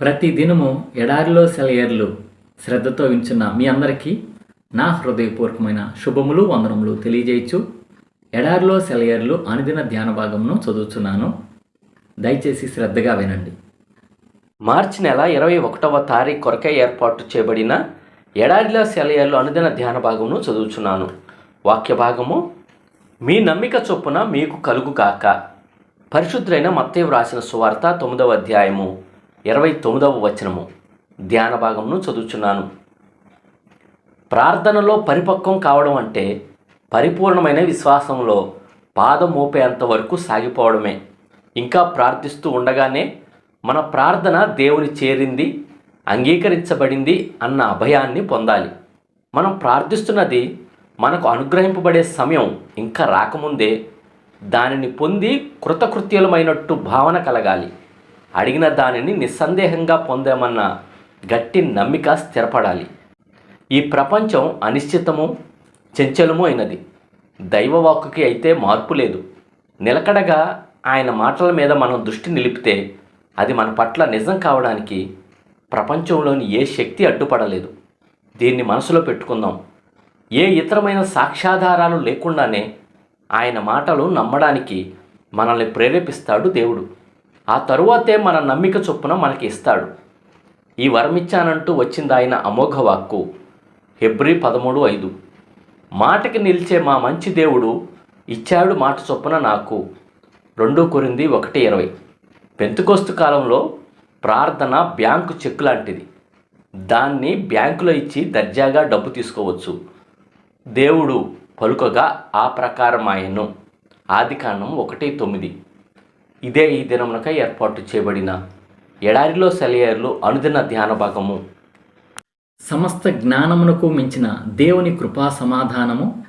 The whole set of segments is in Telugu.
ప్రతి దినము ఎడారిలో సెలయర్లు శ్రద్ధతో వించున్న మీ అందరికీ నా హృదయపూర్వకమైన శుభములు వందనములు తెలియజేయచ్చు. ఎడారిలో సెలయర్లు అనుదిన ధ్యాన భాగమును చదువుతున్నాను దయచేసి శ్రద్ధగా వినండి. మార్చి నెల ఇరవై ఒకటవ తారీఖు కొరకే ఏర్పాటు చేయబడిన ఎడారిలో సెలయర్లు అనుదిన ధ్యాన భాగమును చదువుచున్నాను. వాక్య భాగము మీ నమ్మిక చొప్పున మీకు కలుగుగాక. పరిశుద్ధులైన మత్తయి వ్రాసిన సువార్త తొమ్మిదవ అధ్యాయము. ఇరవై తొమ్మిదవ వచనము. ధ్యాన భాగమును చదువుచున్నాను. ప్రార్థనలో పరిపక్వం కావడం అంటే పరిపూర్ణమైన విశ్వాసంలో పాదం మోపేంత వరకు సాగిపోవడమే. ఇంకా ప్రార్థిస్తూ ఉండగానే మన ప్రార్థన దేవుని చేరింది అంగీకరించబడింది అన్న అభయాన్ని పొందాలి. మనం ప్రార్థిస్తున్నది మనకు అనుగ్రహింపబడే సమయం ఇంకా రాకముందే దానిని పొంది కృతకృత్యులమైనట్టు భావన కలగాలి. అడిగిన దానిని నిస్సందేహంగా పొందామన్న గట్టి నమ్మిక స్థిరపడాలి. ఈ ప్రపంచం అనిశ్చితము చెంచలము అయినది. దైవవాక్కుకి అయితే మార్పు లేదు. నిలకడగా ఆయన మాటల మీద మనం దృష్టి నిలిపితే అది మన పట్ల నిజం కావడానికి ప్రపంచంలోని ఏ శక్తి అడ్డుపడలేదు. దీన్ని మనసులో పెట్టుకుందాం. ఏ ఇతరమైన సాక్ష్యాధారాలు లేకుండానే ఆయన మాటలు నమ్మడానికి మనల్ని ప్రేరేపిస్తాడు దేవుడు. ఆ తరువాతే మన నమ్మిక చొప్పున మనకి ఇస్తాడు ఈ వరమిచ్చానంటూ వచ్చింది ఆయన అమోఘ వాక్కు హెబ్రి పదమూడు ఐదు. మాటకి నిలిచే మా మంచి దేవుడు ఇచ్చాడు మాట చొప్పున నాకు. రెండు కొరింది ఒకటి ఇరవై. పెంతుకోస్తు కాలంలో ప్రార్థన బ్యాంకు చెక్ లాంటిది దాన్ని బ్యాంకులో ఇచ్చి దర్జాగా డబ్బు తీసుకోవచ్చు. దేవుడు పలుకగా ఆ ప్రకారం ఆయన్ను ఆదికాండం ఒకటి తొమ్మిది. ఇదే ఈ దినమునకై ఏర్పాటు చేయబడిన ఎడారిలో సెలయేర్లు అనుదిన ధ్యాన భాగము. సమస్త జ్ఞానమునకు మించిన దేవుని కృపా సమాధానము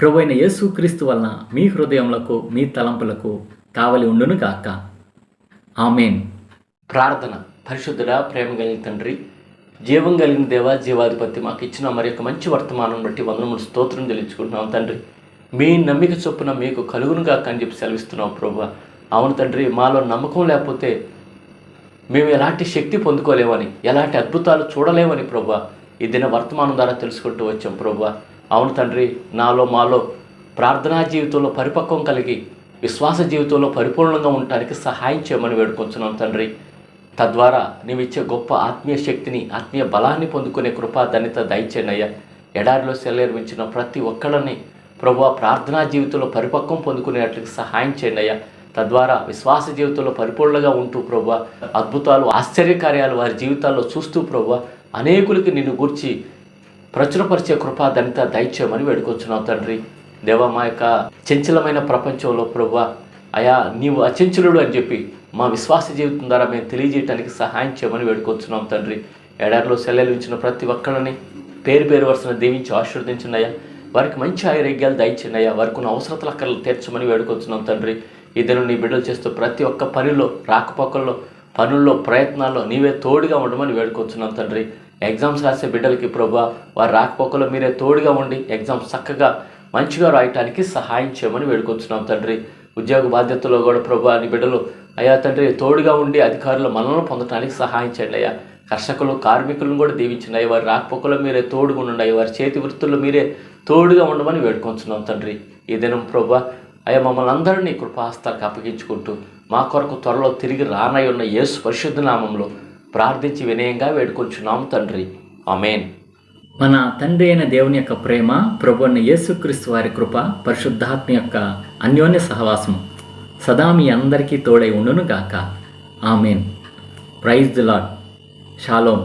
ప్రభువైన యేసుక్రీస్తు వలన మీ హృదయములకు మీ తలంపులకు కావలి ఉండును గాక. ఆమెన్. ప్రార్థన. పరిశుద్ధుడా ప్రేమ కలిగిన తండ్రి జీవం కలిగిన దేవ జీవాధిపతి మాకు ఇచ్చిన మరి యొక్క మంచి వర్తమానం బట్టి వందనములు స్తోత్రం చెల్లించుకుంటున్నాం తండ్రి. మీ నమ్మిక చొప్పున మీకు కలుగునుగా అని చెప్పి సెలవిస్తున్నాం ప్రభు. అవును తండ్రి మాలో నమ్మకం లేకపోతే మేము ఎలాంటి శక్తి పొందుకోలేమని ఎలాంటి అద్భుతాలు చూడలేమని ప్రభా. ఈ దిన వర్తమానం ద్వారా తెలుసుకుంటూ వచ్చాం ప్రభా. అవును తండ్రి నాలో మాలో ప్రార్థనా జీవితంలో పరిపక్వం కలిగి విశ్వాస జీవితంలో పరిపూర్ణంగా ఉండటానికి సహాయం చేయమని వేడుకొంచున్నాం తండ్రి. తద్వారా నీవిచ్చే ఇచ్చే గొప్ప ఆత్మీయ శక్తిని ఆత్మీయ బలాన్ని పొందుకునే కృపా ధన్యత దయచేనయ్యా. ఎడారిలో సెల్లేర్మించిన ప్రతి ఒక్కళ్ళని ప్రభు ప్రార్థనా జీవితంలో పరిపక్వం పొందుకునేట్లకి సహాయం చేయండి అయ్యా. తద్వారా విశ్వాస జీవితంలో పరిపూర్ణంగా ఉంటూ ప్రభు అద్భుతాలు ఆశ్చర్యకార్యాలు వారి జీవితాల్లో చూస్తూ ప్రభు అనేకులకి నిన్ను గూర్చి ప్రచురపరిచే కృపా ధనిత దయచేయమని వేడుకొచ్చున్నావు తండ్రి. దేవ మా యొక్క చంచలమైన ప్రపంచంలో ప్రభు అయా నీవు అచంచలుడు అని చెప్పి మా విశ్వాస జీవితం ద్వారా మేము తెలియజేయడానికి సహాయం చేయమని వేడుకొచ్చున్నాం తండ్రి. ఎడారిలో సెల్లెలు ప్రతి ఒక్కరిని పేరు పేరు వరుసన దీవించి ఆశీర్వదించినయ్యా వారికి మంచి ఆరోగ్యాలు దయచినయ్యా వారికి ఉన్న అవసరతల అక్కర్లు తీర్చమని వేడుకొచ్చున్నాం తండ్రి. ఈ దినం నీ బిడ్డలు చేస్తూ ప్రతి ఒక్క పనిలో రాకపోకల్లో పనుల్లో ప్రయత్నాల్లో నీవే తోడుగా ఉండమని వేడుకొచ్చున్నాం తండ్రి. ఎగ్జామ్స్ రాసే బిడ్డలకి ప్రభా వారు రాకపోకల్లో మీరే తోడుగా ఉండి ఎగ్జామ్స్ చక్కగా మంచిగా రాయటానికి సహాయం చేయమని వేడుకొచ్చున్నాం తండ్రి. ఉద్యోగ బాధ్యతలో కూడా ప్రభా నీ బిడ్డలు అయ్యా తండ్రి తోడుగా ఉండి అధికారుల మనలను పొందడానికి సహాయం చేయండి అయ్యా. కర్షకులు కార్మికులను కూడా దీవించండి అయ్యా. వారి రాకపోకలో మీరే తోడుగా ఉండండి వారి చేతి వృత్తుల్లో మీరే తోడుగా ఉండమని వేడుకొంచున్నాం తండ్రి. ఈ దినం ప్రభా అయ్యా మమ్మల్ని అందరినీ కృపాస్తాలకు అప్పగించుకుంటూ మా కొరకు త్వరలో తిరిగి రానై ఉన్న యేసు పరిశుద్ధ నామంలో ప్రార్థించి వినయంగా వేడుకొంచున్నాం తండ్రి. అమేన్ మన తండ్రి అయిన దేవుని యొక్క ప్రేమ ప్రభు అన్న యేసుక్రీస్తు వారి కృప పరిశుద్ధాత్మ యొక్క అన్యోన్య సహవాసము సదా మీ అందరికీ తోడై ఉండును గాక amen. Praise the Lord shalom